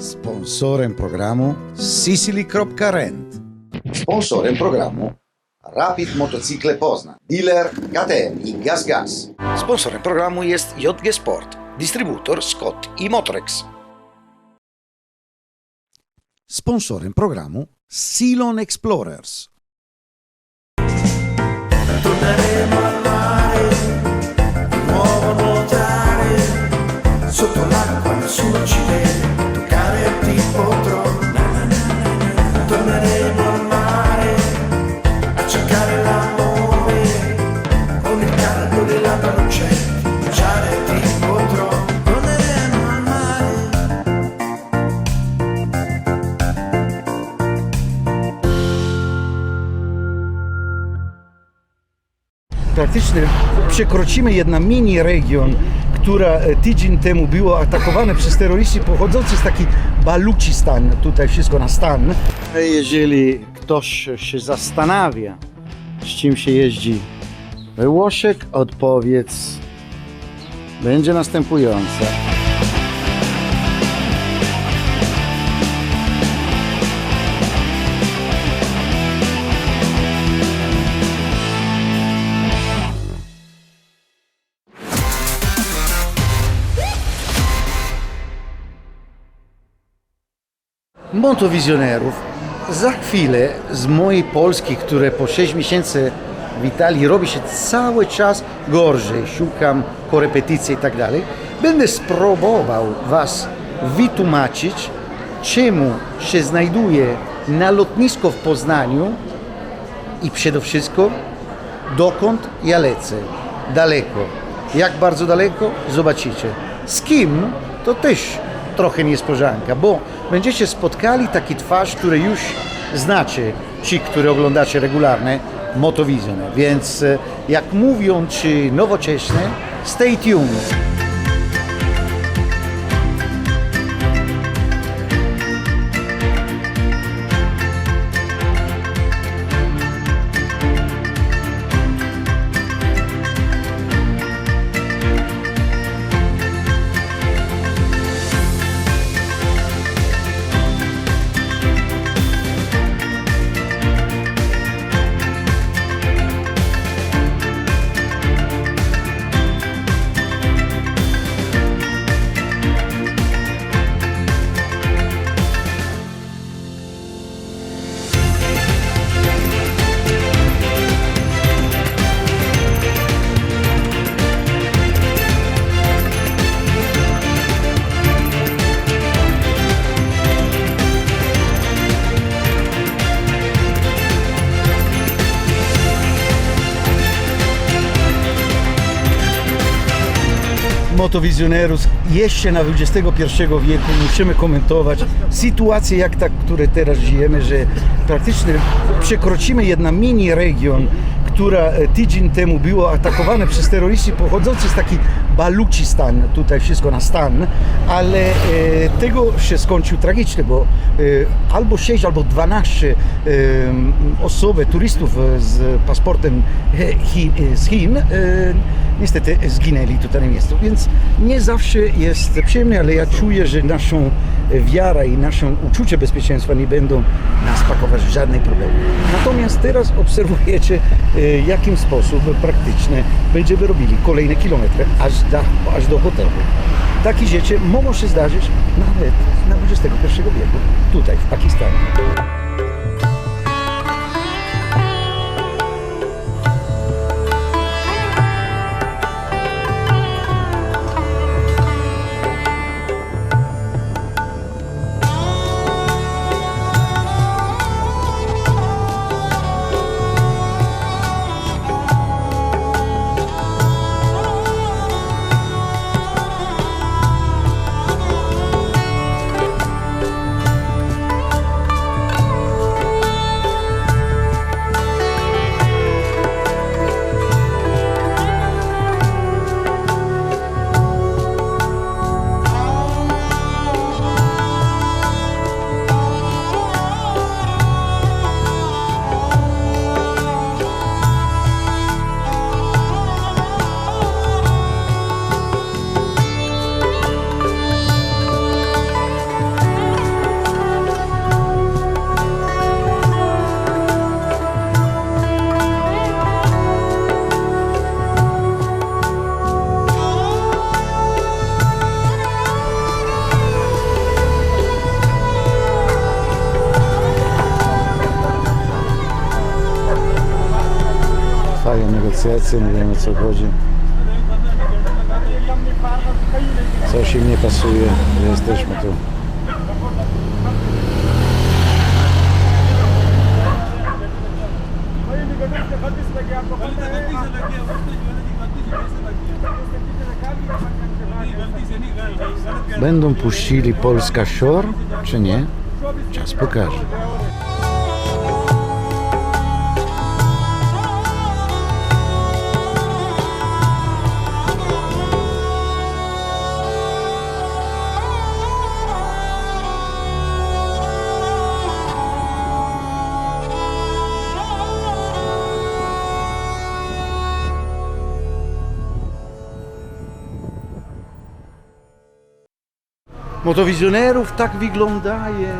Sponsore in programma Sicily Crop Current. Sponsore in programma Rapid Motocykle Posna. Dealer KTM in Gas Gas. Sponsore in programma jest JG Sport. Distributor Scott i Motrex. Sponsore in programma Silon Explorers. Torneremo al mare, nuovo nuotare, sotto l'acqua nessuno ci vede. Praktycznie przekroczymy jedna mini region, która e, tydzień temu była atakowana przez terrorystów pochodzących z taki Baluchistan, tutaj wszystko na stan. Jeżeli ktoś się zastanawia, z czym się jeździ we Włoszech, odpowiedź będzie następująca. Montowizjonerów. Za chwilę z mojej Polski, które po 6 miesięcy w Italii robi się cały czas gorzej, szukam korepetycji i tak dalej, będę spróbował Was wytłumaczyć, czemu się znajduję na lotnisku w Poznaniu i przede wszystkim dokąd ja lecę. Daleko. Jak bardzo daleko? Zobaczycie. Z kim? To też trochę niespodzianka, bo będziecie spotkali taki twarz, który już znacie, ci, którzy oglądacie regularne Motovision. Więc e, jak mówią ci nowocześne, stay tuned. Motowizjonerów jeszcze na XXI wieku. Musimy komentować sytuację jak ta, w której teraz żyjemy, że praktycznie przekroczymy jedna mini region, która e, tydzień temu była atakowana przez terrorystów pochodzących z taki Baluchistan, tutaj wszystko na stan, ale e, tego się skończył tragicznie, bo e, albo 6, albo 12 e, osoby, turystów e, z paszportem e, e, z Chin e, niestety zginęli tutaj na miejscu, więc nie zawsze jest przyjemnie, ale ja czuję, że naszą wiara i nasze uczucie bezpieczeństwa nie będą nas pakować w żadnej problemy. Natomiast teraz obserwujecie, e, jakim sposób praktycznie będziemy robili kolejne kilometry aż aż do hotelu. Takie rzeczy mogą się zdarzyć nawet na XXI wieku, tutaj w Pakistanie. Nie wiem o co chodzi. Coś im nie pasuje, jesteśmy tu. Będą puścili Polska Shore, czy nie? Czas pokaże. Motowizjonerów tak wyglądaje.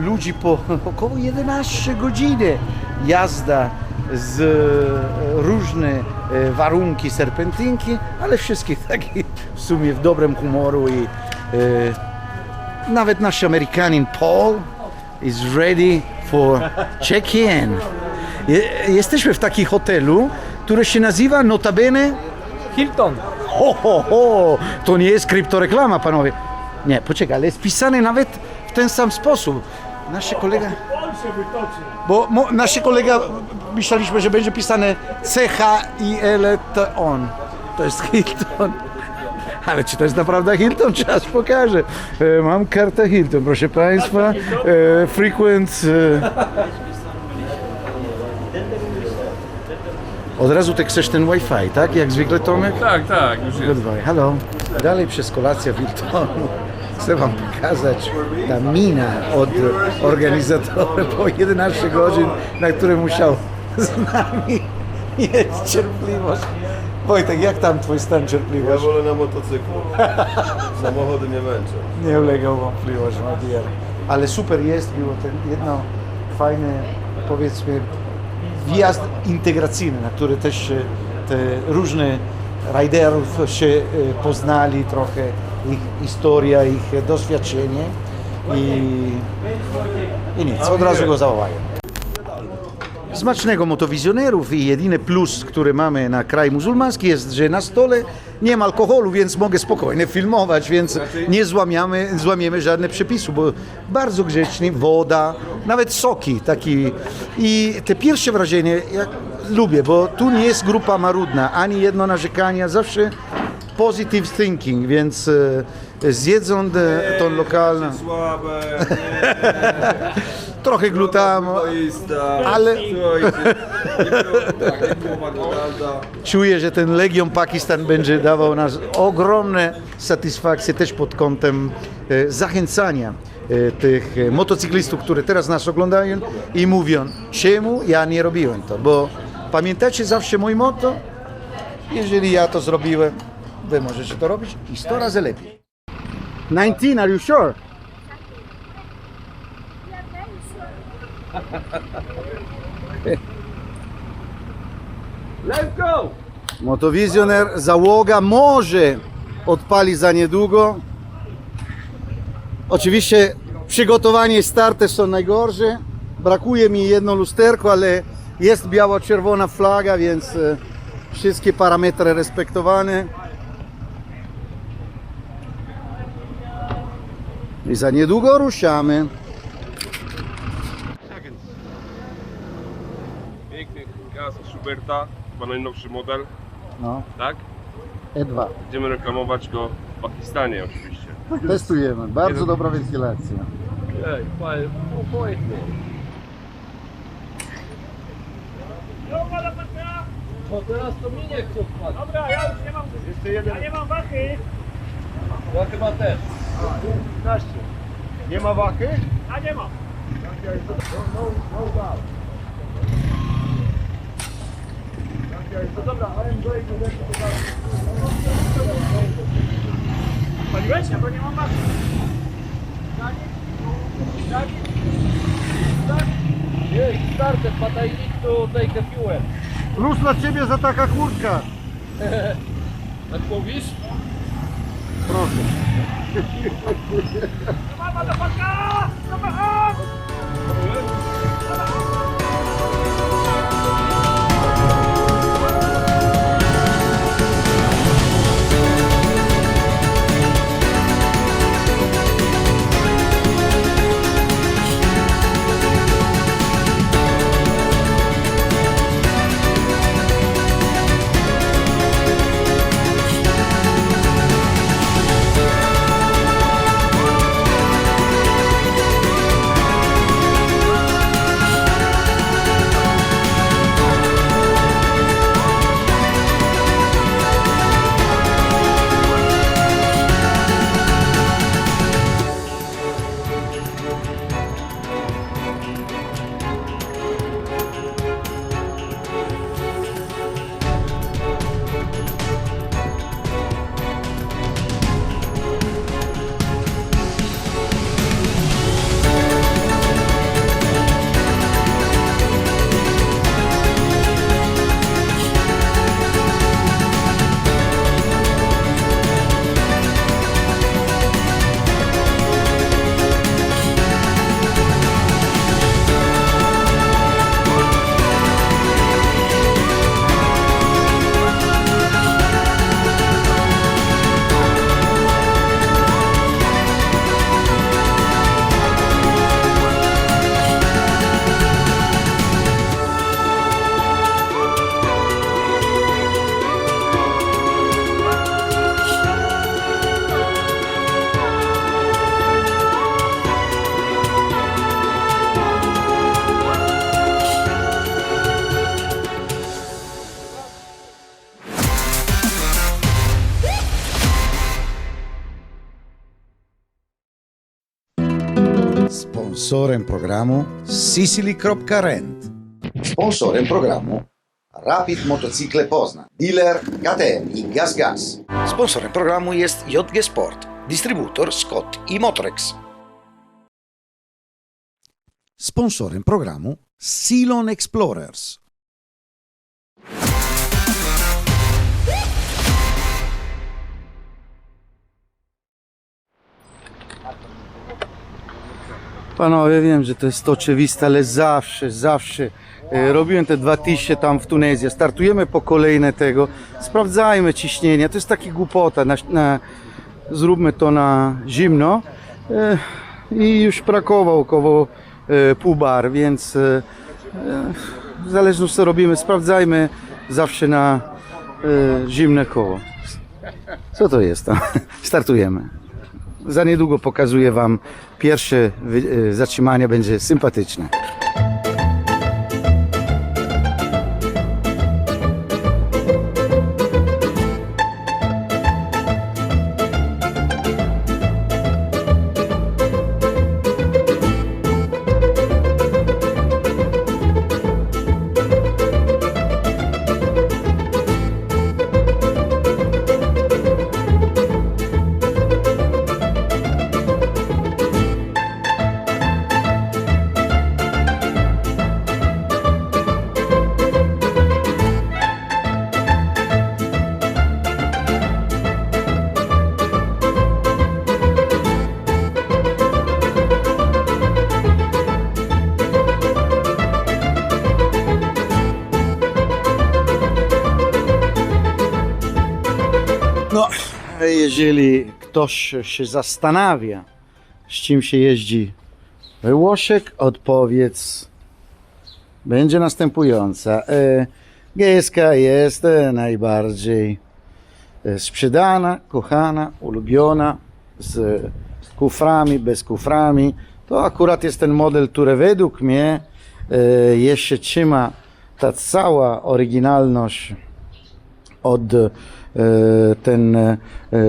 Ludzi po około 11 godziny jazda z e, różne e, warunki serpentynki, ale wszystkich taki w sumie w dobrym humoru i e, nawet nasz Amerykanin Paul is ready for check-in. Je- Jesteśmy w takim hotelu, który się nazywa notabene Hilton. Ho, ho, ho! To nie jest kryptoreklama, panowie. Nie, poczekaj, ale jest pisane nawet w ten sam sposób. Nasz kolega... Bo mo, nasz kolega, myśleliśmy, że będzie pisane C-H-I-L-T-ON. To jest Hilton. Ale czy to jest naprawdę Hilton? Czas pokaże. E, mam kartę Hilton, proszę Państwa. E, frequent... E, od razu ty chcesz ten Wi-Fi, tak? Jak zwykle Tomek? Tak, tak, już jest. Goodbye. Hello. Dalej przez kolację Wiltonu. Chcę Wam pokazać ta mina od organizatora po 11 godzin, na które musiał z nami mieć cierpliwość. Wojtek, jak tam Twój stan Ja cierpliwości? wolę na motocyklu. Samochody mnie męczą. Nie ulegał wątpliwość, my dear. Ale super jest, było ten jedno fajne, powiedzmy, wjazd integracyjny, na który też te różne riderów się e, poznali trochę, ich historia, ich doświadczenie i, i nic, od razu go zawołają. Smacznego motowizjonerów i jedyny plus, który mamy na kraj muzułmański jest, że na stole nie ma alkoholu, więc mogę spokojnie filmować, więc nie złamiamy, złamiemy żadnych przepisów, bo bardzo grzeczni, woda, nawet soki taki. I te pierwsze wrażenie ja lubię, bo tu nie jest grupa marudna, ani jedno narzekanie, zawsze positive thinking, więc e, zjedzą te- tą lokalną, Słabe, trochę glutamo, ale... Tak. Czuję, że ten Legion Pakistan będzie dawał nas ogromne satysfakcje też pod kątem e, zachęcania e, tych motocyklistów, które teraz nas oglądają i mówią, czemu ja nie robiłem to, bo pamiętacie zawsze mój motto? Jeżeli ja to zrobiłem, wy możecie to robić i 100 razy lepiej. 19, are you sure? Let's go! Motowizjoner, załoga może odpali za niedługo. Oczywiście przygotowanie starty są najgorsze. Brakuje mi jedno lusterko, ale jest biało-czerwona flaga, więc e, wszystkie parametry respektowane. I za niedługo ruszamy. Piękny gaz Schuberta, chyba najnowszy model, No, tak? E2. Będziemy reklamować go w Pakistanie oczywiście. Testujemy. Bardzo dobra wentylacja. Ej, fajnie, obojętnie. No teraz to mi nie chce odpalić. Dobra, ja już nie mam. Jeszcze jeden. Ja nie mam wachy. Ja chyba też. Nie ma wachy? A nie mam. Paliłeś? Ja bo nie mam wachy. Jej, starter, need to take a fuel. Plus dla Ciebie za taka kurtka. Tak mówisz? Proszę. Come on, motherfucker! Come on! Sponsore in programma Sicily Crop Current. Sponsore in programma Rapid Motocykle Pozna. Dealer KTM i Gas Gas. Sponsore in programma jest JG Sport. Distributor Scott i Motorex. Sponsore in programma Silon Explorers. Panowie, wiem, że to jest oczywiste, ale zawsze, zawsze e, robiłem te dwa tysie tam w Tunezji. Startujemy po kolejne tego. Sprawdzajmy ciśnienia. To jest taki głupota. Na, na, zróbmy to na zimno. E, I już brakowało około e, pół bar, więc e, e, w zależności co robimy, sprawdzajmy zawsze na e, zimne koło. Co to jest tam? Startujemy. Za niedługo pokazuję Wam pierwsze e, zatrzymanie, będzie sympatyczne. No, jeżeli ktoś się zastanawia, z czym się jeździ we Włoszech, odpowiedź będzie następująca. E, GSK jest e, najbardziej e, sprzedana, kochana, ulubiona, z kuframi, bez kuframi. To akurat jest ten model, który według mnie jeszcze trzyma ta cała oryginalność od ten e,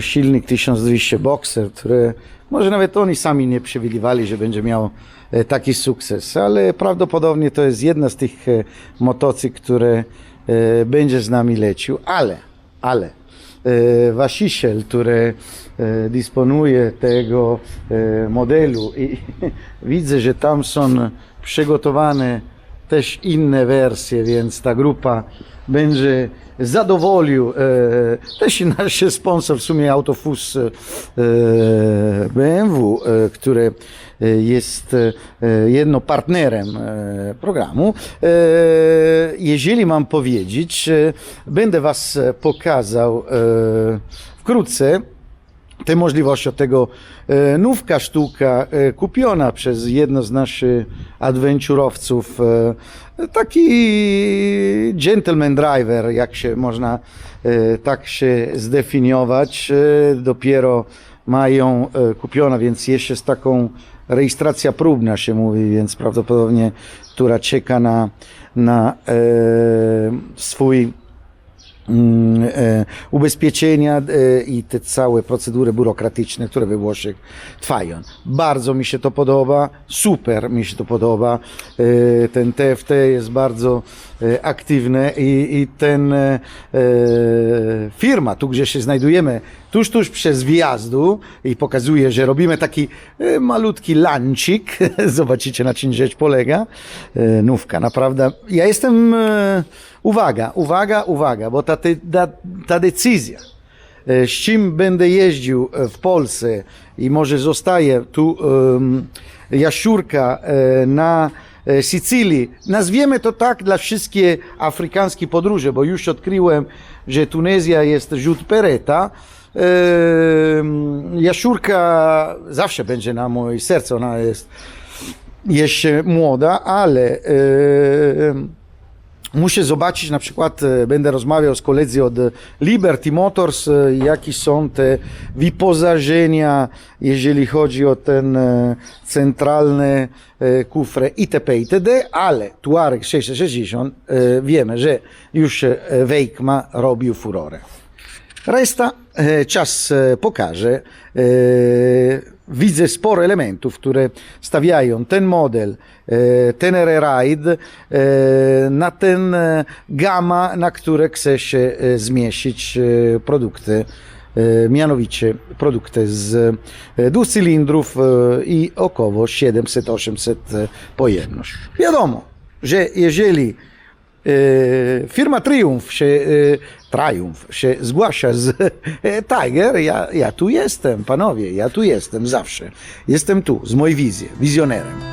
silnik 1200 Boxer, który może nawet oni sami nie przewidywali, że będzie miał e, taki sukces, ale prawdopodobnie to jest jedna z tych e, motocykl, które e, będzie z nami lecił, ale, ale e, Wasisiel, który e, dysponuje tego e, modelu i widzę, że tam są przygotowane też inne wersje, więc ta grupa będzie zadowolił e, też i nasz sponsor w sumie Autofus e, BMW, e, który e, jest e, jedno partnerem e, programu. E, jeżeli mam powiedzieć, e, będę Was pokazał e, wkrótce te możliwości od tego e, nówka sztuka e, kupiona przez jedno z naszych adventurowców e, taki gentleman driver jak się można tak się zdefiniować dopiero mają kupiona więc jeszcze z taką rejestracja próbna się mówi więc prawdopodobnie która czeka na, na swój ubezpieczenia e, i te całe procedury biurokratyczne, które we Włoszech trwają. Bardzo mi się to podoba, super mi się to podoba. E, Ten TFT jest bardzo e, aktywny i, i ten e, e, firma, tu gdzie się znajdujemy, tuż, tuż przez wjazdu i pokazuje, że robimy taki e, malutki lancik. Zobaczycie na czym rzecz polega. E, Nówka, naprawdę. Ja jestem, e, uwaga, uwaga, uwaga, bo ta, ta, ta decyzja, z czym będę jeździł w Polsce i może zostaje tu em, jaszczurka na Sycylii. Nazwiemy to tak dla wszystkie afrykańskie podróże, bo już odkryłem, że Tunezja jest rzut pereta. Em, Jaszczurka zawsze będzie na moje serce, ona jest jeszcze młoda, ale em, Muszę zobaczyć, na przykład e, będę rozmawiał z koledzy od Liberty Motors, e, jakie są te wyposażenia, jeżeli chodzi o ten e, centralny kufrę itp. itd., ale Tuareg 660 e, wiemy, że już e, Wejkma robił furorę. Reszta e, czas e, pokaże. E, widzę sporo elementów, które stawiają ten model Tenere Ride na ten gama, na które chce się zmieścić produkty, mianowicie produkty z dwóch cylindrów i około 700-800 pojemność. Wiadomo, że jeżeli firma Triumph się, e, Triumph się zgłasza z e, Tiger, ja, ja tu jestem, panowie, ja tu jestem zawsze. Jestem tu z mojej wizji, wizjonerem.